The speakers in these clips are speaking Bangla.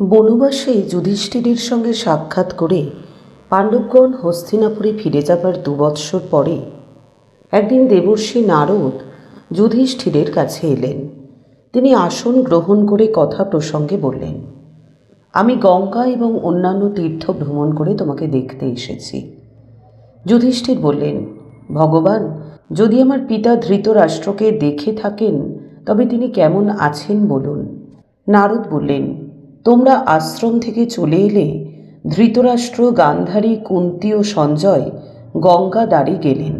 বনবাসে যুধিষ্ঠিরের সঙ্গে সাক্ষাৎ করে পাণ্ডবগণ হস্তিনাপুরে ফিরে যাবার দুবৎসর পরে একদিন দেবর্ষী নারদ যুধিষ্ঠিরের কাছে এলেন। তিনি আসন গ্রহণ করে কথা প্রসঙ্গে বললেন, আমি গঙ্গা এবং অন্যান্য তীর্থ ভ্রমণ করে তোমাকে দেখতে এসেছি। যুধিষ্ঠির বললেন, ভগবান, যদি আমার পিতা ধৃতরাষ্ট্রকে দেখে থাকেন, তবে তিনি কেমন আছেন বলুন? নারদ বললেন তোমরা আশ্রম থেকে চলে এলে ধৃতরাষ্ট্র, গান্ধারী, কুন্তি ও সঞ্জয় গঙ্গা দ্বারে গেলেন।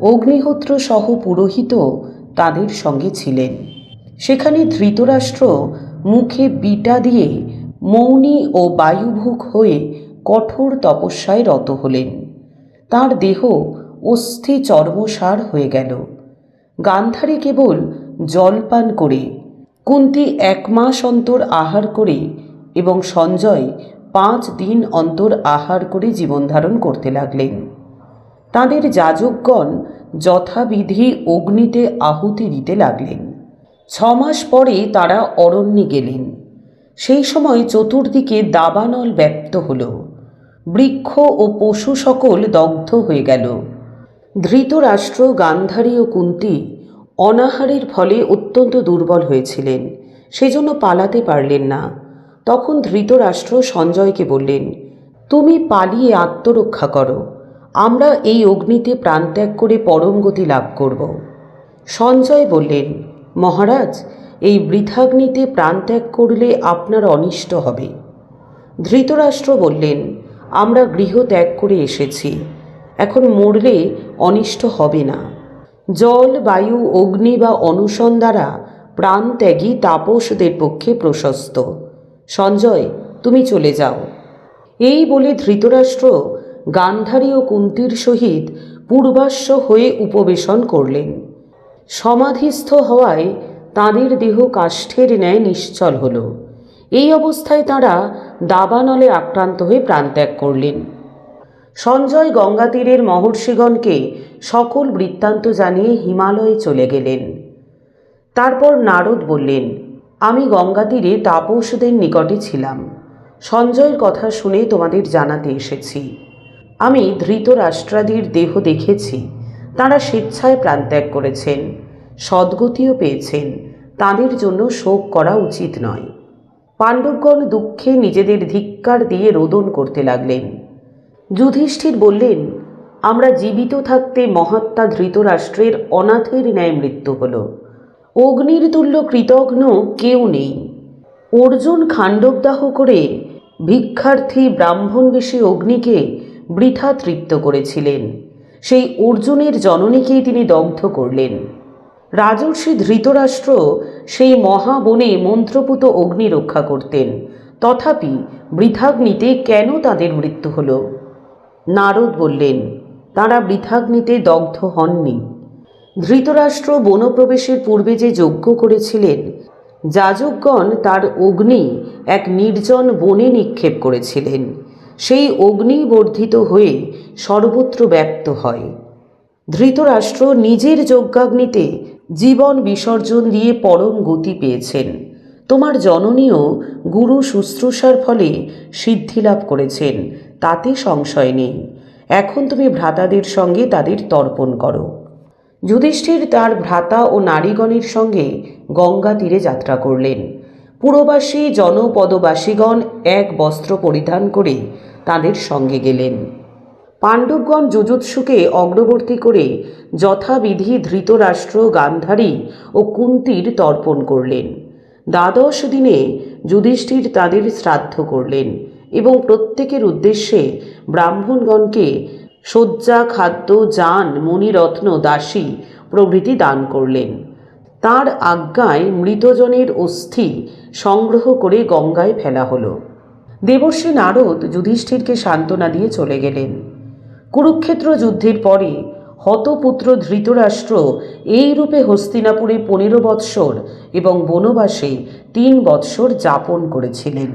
অগ্নিহোত্র সহ পুরোহিত তাদের সঙ্গে ছিলেন। সেখানে ধৃতরাষ্ট্র মুখে বিটা দিয়ে মৌনী ও বায়ুভুক হয়ে কঠোর তপস্যায় রত হলেন। তার দেহ অস্থি চর্মসার হয়ে গেল। গান্ধারী কেবল জলপান করে কুন্তি এক মাস অন্তর আহার করে এবং সঞ্জয় পাঁচ দিন অন্তর আহার করে জীবনধারণ করতে লাগলেন। তাদের যাজকগণ যথাবিধি অগ্নিতে আহুতি দিতে লাগলেন। ছমাস পরে তারা অরণ্যে গেলেন। সেই সময় চতুর্দিকে দাবানল ব্যক্ত হল। বৃক্ষ ও পশু সকল দগ্ধ হয়ে গেল। ধৃতরাষ্ট্র, গান্ধারী ও কুন্তি অনাহারের ফলে অত্যন্ত দুর্বল হয়েছিলেন। সেজন্য পালাতে পারলেন না। তখন ধৃতরাষ্ট্র সঞ্জয়কে বললেন, তুমি পালিয়ে আত্মরক্ষা করো। আমরা এই অগ্নিতে প্রাণত্যাগ করে পরম গতি লাভ করব। সঞ্জয় বললেন, মহারাজ, এই বৃথাগ্নিতে প্রাণত্যাগ করলে আপনার অনিষ্ট হবে। ধৃতরাষ্ট্র বললেন, আমরা গৃহ ত্যাগ করে এসেছি। এখন মরলে অনিষ্ট হবে না। জল, বায়ু, অগ্নি বা অনুসন দ্বারা প্রাণত্যাগী তাপসদের পক্ষে প্রশস্ত। সঞ্জয়, তুমি চলে যাও। এই বলে ধৃতরাষ্ট্র গান্ধারী ও কুন্তির সহিত পূর্বাশ্ব হয়ে উপবেশন করলেন। সমাধিস্থ হওয়ায় তাঁদের দেহ কাষ্ঠের ন্যায় নিশ্চল হল। এই অবস্থায় তাঁরা দাবানলে আক্রান্ত হয়ে প্রাণত্যাগ করলেন। সঞ্জয় গঙ্গা তীরের মহর্ষিগণকে সকল বৃত্তান্ত জানিয়ে হিমালয়ে চলে গেলেন। তারপর নারদ বললেন, আমি গঙ্গা তীরে তাপসদের নিকটে ছিলাম। সঞ্জয়ের কথা শুনে তোমাদের জানাতে এসেছি। আমি ধৃতরাষ্ট্রাদির দেহ দেখেছি। তাঁরা স্বেচ্ছায় প্রাণত্যাগ করেছেন। সদ্গতিও পেয়েছেন। তাদের জন্য শোক করা উচিত নয়। পাণ্ডবগণ দুঃখে নিজেদের ধিক্কার দিয়ে রোদন করতে লাগলেন। যুধিষ্ঠির বললেন, আমরা জীবিত থাকতে মহাত্মা ধৃতরাষ্ট্রের অনাথের ন্যায় মৃত্যু হল। অগ্নির তুল্য কৃতঘ্ন কেউ নেই। অর্জুন খাণ্ডবদাহ করে ভিক্ষার্থী ব্রাহ্মণবেশী অগ্নিকে বৃথা তৃপ্ত করেছিলেন। সেই অর্জুনের জননীকেই তিনি দগ্ধ করলেন। রাজর্ষি ধৃতরাষ্ট্র সেই মহাবনে মন্ত্রপুত অগ্নি রক্ষা করতেন। তথাপি বৃথাগ্নিতে কেন তাদের মৃত্যু হলো? নারদ বললেন, তাঁরা বৃথাগ্নিতে দগ্ধ হননি। ধৃতরাষ্ট্র বনপ্রবেশের পূর্বে যে যজ্ঞ করেছিলেন, যাজকগণ তার অগ্নি এক নির্জন বনে নিক্ষেপ করেছিলেন। সেই অগ্নি বর্ধিত হয়ে সর্বত্র ব্যক্ত হয়। ধৃতরাষ্ট্র নিজের যজ্ঞাগ্নিতে জীবন বিসর্জন দিয়ে পরম গতি পেয়েছেন। তোমার জননীয় গুরু শুশ্রূষার ফলে সিদ্ধিলাভ করেছেন। তাতে সংশয় নেই। এখন তুমি ভ্রাতাদের সঙ্গে তাদের তর্পণ করো। যুধিষ্ঠির তার ভ্রাতা ও নারীগণের সঙ্গে গঙ্গা তীরে যাত্রা করলেন। পুরবাসী জনপদবাসীগণ এক বস্ত্র পরিধান করে তাদের সঙ্গে গেলেন। পাণ্ডবগণ যুজুৎসুকে অগ্রবর্তী করে যথাবিধি ধৃতরাষ্ট্র, গান্ধারী ও কুন্তির তর্পণ করলেন। দ্বাদশ দিনে যুধিষ্ঠির তাদের শ্রাদ্ধ করলেন। এবং প্রত্যেকের উদ্দেশ্যে ব্রাহ্মণগণকে শয্যা, খাদ্য, যান, মণিরত্ন, দাসী প্রভৃতি দান করলেন। তার আজ্ঞায় মৃতজনের অস্থি সংগ্রহ করে গঙ্গায় ফেলা হলো। দেবর্ষী নারদ যুধিষ্ঠিরকে সান্ত্বনা দিয়ে চলে গেলেন। কুরুক্ষেত্র যুদ্ধের পরে হতপুত্র ধৃতরাষ্ট্র এই রূপে হস্তিনাপুরে পনেরো বৎসর এবং বনবাসে তিন বৎসর যাপন করেছিলেন।